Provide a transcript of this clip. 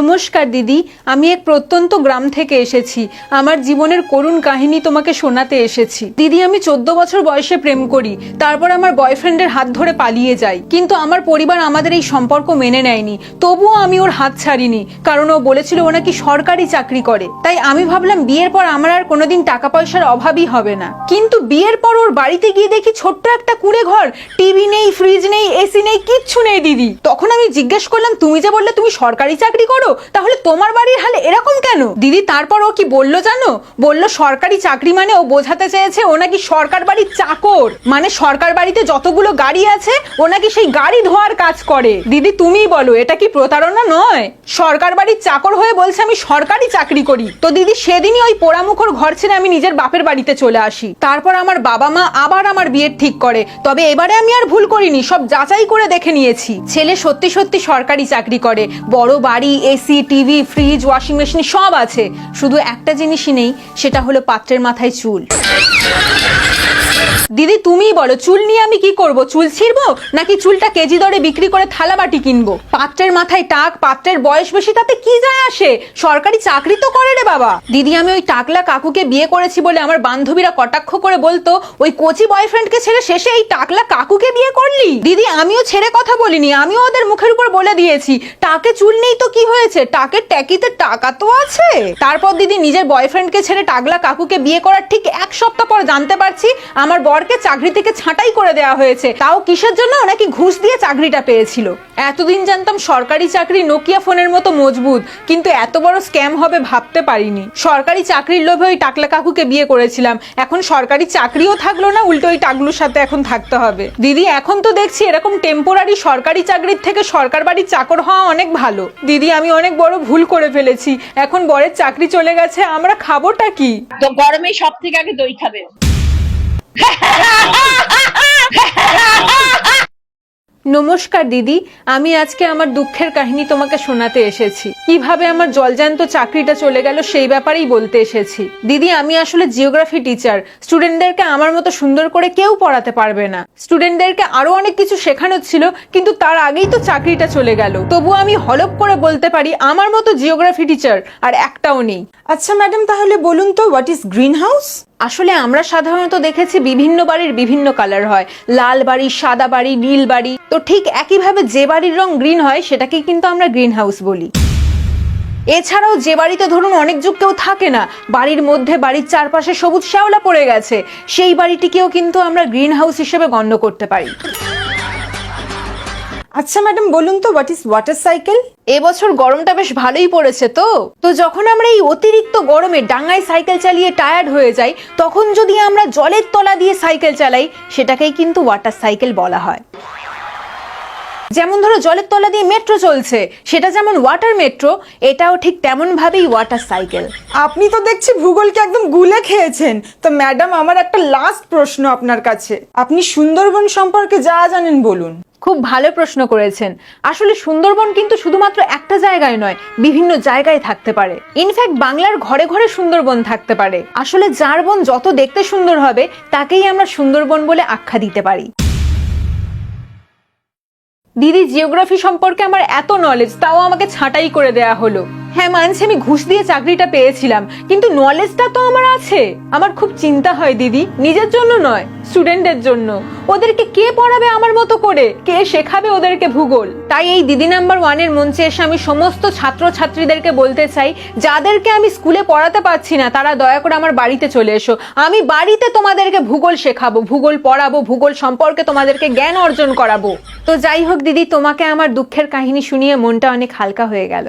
নমস্কার দিদি, আমি এক প্রত্যন্ত গ্রাম থেকে এসেছি। আমার জীবনের করুণ কাহিনী তোমাকে শোনাতে এসেছি। দিদি, আমি চোদ্দ বছর বয়সে প্রেম করি, তারপর আমার বয়ফ্রেন্ডের হাত ধরে পালিয়ে যাই। কিন্তু আমার পরিবার আমাদের এই সম্পর্ক মেনে নেয়নি। তবুও আমি ওর হাত ছাড়িনি, কারণ ও বলেছিল ও নাকি সরকারি চাকরি করে। তাই আমি ভাবলাম, বিয়ের পর আমার আর কোনোদিন টাকা পয়সার অভাবই হবে না। কিন্তু বিয়ের পর ওর বাড়িতে গিয়ে দেখি ছোট্ট একটা কুড়ে ঘর। টিভি নেই, ফ্রিজ নেই, এসি নেই, কিচ্ছু নেই দিদি। তখন আমি জিজ্ঞেস করলাম, তুমি যে বললে তুমি সরকারি চাকরি করো? তাহলে তোমার বাড়ির হাল এরকম কেন? দিদি, তারপর ও কি বলল জানো? বলল সরকারি চাকরি মানে ও বোঝাতে চেয়েছে ও নাকি সরকার বাড়ির চাকর। মানে সরকার বাড়িতে যতগুলো গাড়ি আছে, ও নাকি সেই গাড়ি ধোয়ার কাজ করে। দিদি, তুমিই বলো, এটা কি প্রতারণা নয়? সরকার বাড়ির চাকর হয়ে বলছে আমি সরকারি চাকরি করি। তো দিদি, সেদিনই ওই পোড়ামুখর ঘর ছেড়ে আমি নিজের বাপের বাড়িতে চলে আসি। তারপর আমার বাবা মা আবার আমার বিয়ের ঠিক করে। তবে এবারে আমি আর ভুল করিনি, সব যাচাই করে দেখে নিয়েছি। ছেলে সত্যি সত্যি সরকারি চাকরি করে। বড় বাড়ি AC, TV, fridge, washing machine সব আছে। শুধু একটা জিনিসই নেই, সেটা হলো পাত্রের মাথায় চুল। দিদি, তুমিই বলো, চুল নিয়ে আমি কি করব? চুল ছিঁড়বো? নাকি চুলটা কেজি দরে বিক্রি করে থালা বাটি কিনবো? পাত্রের মাথায় টাক, পাত্রের বয়স বেশি, তাতে কি যায় আসে? সরকারি চাকরি তো করে রে বাবা। দিদি, আমি ওই টাকলা কাকুকে বিয়ে করেছি বলে আমার বান্ধবীরা কটাক্ষ করে বলতো, ওই কোচি বয়ফ্রেন্ডকে ছেড়ে শেষে এই টাকলা কাকুকে বিয়ে করলি? দিদি, আমিও ছেড়ে কথা বলিনি, আমিও ওদের মুখের উপর বলে দিয়েছি, টাকে চুল নেই তো কি হয়েছে? টাকের ট্যাকিতে টাকা তো আছে? তারপর দিদি, নিজের বয়ফ্রেন্ডকে ছেড়ে টাকলা কাকুকে বিয়ে করার ঠিক এক সপ্তাহ পর জানতে পারছি, আমার বরকে চাকরি থেকে ছাঁটাই করে দেওয়া হয়েছে। তাও কিসের জন্য? নাকি ঘুষ দিয়ে চাকরিটা পেয়েছিল? এতদিন জানতাম সরকারি চাকরি নোকিয়া ফোনের মতো মজবুত, কিন্তু এত বড় স্ক্যাম হবে ভাবতে পারিনি। সরকারি চাকরির লোভে ওই টাকলা কাকুকে বিয়ে করেছিলাম। এখন সরকারি চাকরিও থাকল না, উল্টো ওই টাকলুর সাথে এখন থাকতে হবে। দিদি, এখন তো দেখছি এরকম টেম্পোরারি সরকারি চাকরির থেকে সরকার বাড়ির চাকর হওয়া অনেক ভালো। দিদি, আমি অনেক বড় ভুল করে ফেলেছি। এখন বরের চাকরি চলে গেছে, আমরা খাবোটা কি? তো গরমে সব থেকে আগে দই খাবে। নমস্কার দিদি আমি আজকে আমার দুঃখের কাহিনী তোমাকে শোনাতে এসেছি। কীভাবে আমার জলজান্ত চাকরিটা চলে গেল সেই ব্যাপারেই বলতে এসেছি। দিদি আমি আসলে জিওগ্রাফি টিচার স্টুডেন্টদেরকে আমার মতো সুন্দর করে কেউ পড়াতে পারবে না। স্টুডেন্টদেরকে আরও অনেক কিছু শেখানো ছিল কিন্তু তার আগেই তো চাকরিটা চলে গেল। তবু আমি হলপ করে বলতে পারি আমার মতো জিওগ্রাফি টিচার আর একটাও নেই। আচ্ছা ম্যাডাম তাহলে বলুন তো হোয়াট ইজ গ্রিন হাউস আসলে আমরা সাধারণত দেখেছি বিভিন্ন বাড়ির বিভিন্ন কালার হয়। লাল বাড়ি সাদা বাড়ি নীল বাড়ি। তো ঠিক একইভাবে যে বাড়ির রং গ্রিন হয় সেটাকেই কিন্তু আমরা গ্রিন হাউস বলি। এছাড়াও যে বাড়িতে ধরুন অনেক যুগ কেউ থাকে না বাড়ির মধ্যে বাড়ির চারপাশে সবুজ শ্যাওলা পড়ে গেছে সেই বাড়িটিকেও কিন্তু আমরা গ্রিন হাউস হিসেবে গণ্য করতে পারি। আচ্ছা ম্যাডাম বলুন তো হোয়াট ইজ ওয়াটার সাইকেল এবছর গরমটা বেশ ভালোই পড়েছে তো। তো যখন আমরা এই অতিরিক্ত গরমে ডাঙায় সাইকেল চালিয়ে টায়ার্ড হয়ে যাই তখন যদি আমরা জলের তলা দিয়ে সাইকেল চালাই সেটাকেই কিন্তু ওয়াটার সাইকেল বলা হয়। যেমন ধরো জলের তলা দিয়ে মেট্রো চলছে সেটা যেমন ওয়াটার মেট্রো এটাও ঠিক তেমন ভাবেই ওয়াটার সাইকেল আপনি তো দেখছি ভূগোলকে একদম গুলে খেয়েছেন। তো ম্যাডাম আমার একটা লাস্ট প্রশ্ন আপনার কাছে। আপনি সুন্দরবন সম্পর্কে যা জানেন বলুন। খুব ভালো প্রশ্ন করেছেন। আসলে সুন্দরবন কিন্তু শুধুমাত্র একটা জায়গায় নয় বিভিন্ন জায়গায় থাকতে পারে। ইনফ্যাক্ট বাংলার ঘরে ঘরে সুন্দরবন থাকতে পারে। আসলে যার বন যত দেখতে সুন্দর হবে তাকেই আমরা সুন্দরবন বলে আখ্যা দিতে পারি। দিদি জিওগ্রাফি সম্পর্কে আমার এত নলেজ তাও আমাকে ছাঁটাই করে দেয়া হলো। হ্যাঁ মানছি, আমি ঘুষ দিয়ে চাকরিটা পেয়েছিলাম। কিন্তু নলেজটা তো আমার আছে। আমার খুব চিন্তা হয়, দিদি। নিজের জন্য নয় স্টুডেন্টদের জন্য। ওদেরকে কে পড়াবে আমার মতো করে? কে শেখাবে ওদেরকে ভূগোল? তাই এই দিদি নাম্বার ওয়ানের মঞ্চে এসে আমি সমস্ত ছাত্র ছাত্রীদেরকে বলতে চাই, যাদেরকে আমি স্কুলে পড়াতে পারছি না, তারা দয়া করে আমার বাড়িতে চলে এসো। আমি বাড়িতে তোমাদেরকে ভূগোল শেখাবো, ভূগোল পড়াবো, ভূগোল সম্পর্কে তোমাদেরকে জ্ঞান অর্জন করাবো। তো যাই হোক, দিদি, তোমাকে আমার দুঃখের কাহিনী শুনিয়ে মনটা অনেক হালকা হয়ে গেল।